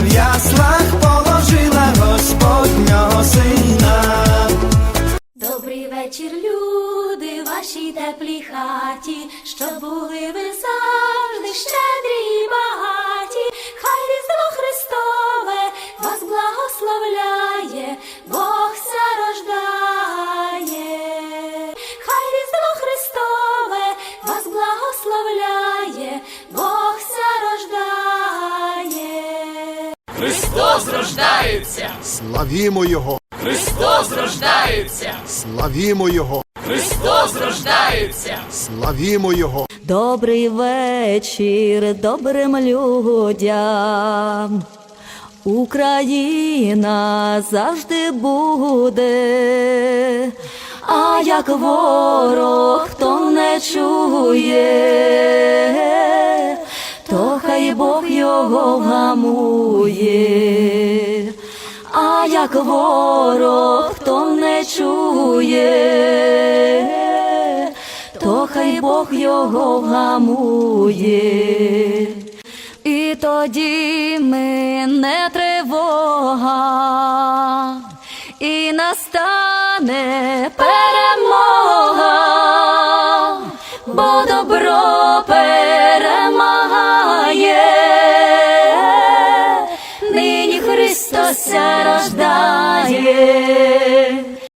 в яслах положила Господнього сина. Добрий вечір, люди, вашій теплій хаті, що були ви щедрі і багаті, хай Христове вас благословляє, Бог ся рождає, хай різдво Христове вас благословляє. Христос рождається! Славімо Його, Христос рождається! славімо Його, Христос рождається! славімо Його. Добрий вечір добрим людям. Україна завжди буде, а як ворог хто не чує, Бог його вгамує, а як ворог хто не чує, то хай Бог його вгамує. І тоді ми не тривога, і настане перемога, бо добро нині Христос ся рождає.